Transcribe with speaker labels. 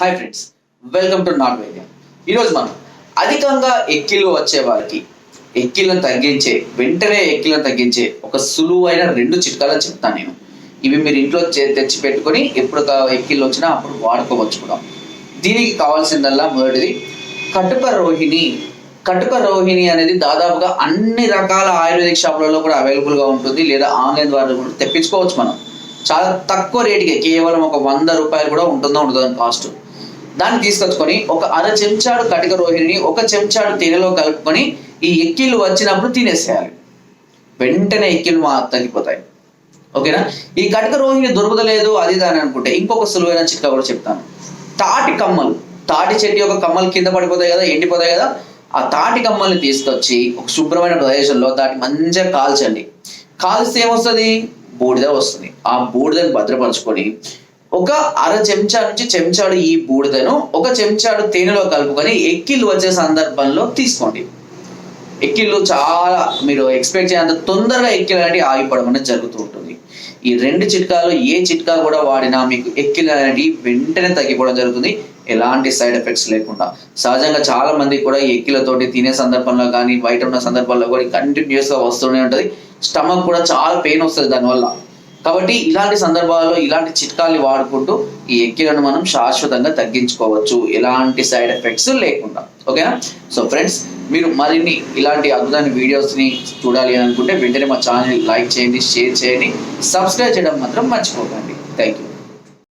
Speaker 1: Hi friends welcome to నాన్ వైద్యం ఈరోజు మనం అధికంగా ఎక్కిలు వచ్చే వారికి ఎక్కిళ్ళను తగ్గించే వెంటనే ఎక్కిళ్ళను తగ్గించే ఒక సులువైన రెండు చిట్కాలను చెప్తాను నేను. ఇవి మీరు ఇంట్లో చే- తెచ్చి పెట్టుకొని ఎప్పుడు ఎక్కిళ్ళు వచ్చినా అప్పుడు వాడుకోవచ్చు కూడా. దీనికి కావాల్సిందల్లా మొదటిది కటుక రోహిణి. కటుక రోహిణి అనేది దాదాపుగా అన్ని రకాల ఆయుర్వేదిక్ షాపులలో కూడా అవైలబుల్గా ఉంటుంది లేదా ఆన్లైన్ ద్వారా కూడా తెప్పించుకోవచ్చు మనం. చాలా తక్కువ రేటుకి కేవలం ఒక వంద రూపాయలు కూడా ఉంటుందో ఉంటుందో కాస్ట్. దాన్ని తీసుకొచ్చుకొని ఒక అర చెంచాడు కటిక రోహిణిని ఒక చెంచాడు తేనెలో కలుపుకొని ఈ ఎక్కిళ్ళు వచ్చినప్పుడు తినేసేయాలి. వెంటనే ఎక్కిళ్ళు మా తగ్గిపోతాయి. ఓకేనా? ఈ కటిక రోహిణి దొరుకుతలేదు అది దాని అనుకుంటే ఇంకొక సులువైన చిట్కా కూడా చెప్తాను. తాటి కమ్మలు. తాటి చెట్టు యొక్క కమ్మలు కింద పడిపోతాయి కదా ఎండిపోతాయి కదా. ఆ తాటి కమ్మల్ని తీసుకొచ్చి ఒక శుభ్రమైన ప్రదేశంలో దాటి మంచిగా కాల్చండి. కాల్స్తే ఏమొస్తుంది? బూడిద వస్తుంది. ఆ బూడిదని భద్రపరచుకొని ఒక అర చెంచా నుంచి చెంచాడు ఈ బూడిదను ఒక చెంచాడు తేనెలో కలుపుకొని ఎక్కిళ్ళు వచ్చే సందర్భంలో తీసుకోండి. ఎక్కిళ్ళు చాలా మీరు ఎక్స్పెక్ట్ చేయంత తొందరగా ఎక్కిళ్ళు అనేవి ఆగిపోవడం అనేది జరుగుతూ ఉంటుంది. ఈ రెండు చిట్కాలు ఏ చిట్కా కూడా వాడినా మీకు ఎక్కిళ్ళు అనేవి వెంటనే తగ్గిపోవడం జరుగుతుంది. ఎలాంటి సైడ్ ఎఫెక్ట్స్ లేకుండా. సహజంగా చాలా మంది కూడా ఎక్కిలతోటి తినే సందర్భంలో కానీ బయట ఉన్న సందర్భంలో కూడా కంటిన్యూస్గా వస్తూనే ఉంటుంది. స్టమక్ కూడా చాలా పెయిన్ వస్తుంది దానివల్ల. కాబట్టి ఇలాంటి సందర్భాల్లో ఇలాంటి చిట్కాలు వాడుకుంటూ ఈ ఎక్కిలను మనం శాశ్వతంగా తగ్గించుకోవచ్చు. ఎలాంటి సైడ్ ఎఫెక్ట్స్ లేకుండా. ఓకేనా? సో ఫ్రెండ్స్ మీరు మరిన్ని ఇలాంటి అద్భుతమైన వీడియోస్ని చూడాలి అనుకుంటే వెంటనే మా ఛానల్ లైక్ చేయండి షేర్ చేయండి సబ్స్క్రైబ్ చేయడం మాత్రం మర్చిపోకండి. Thank you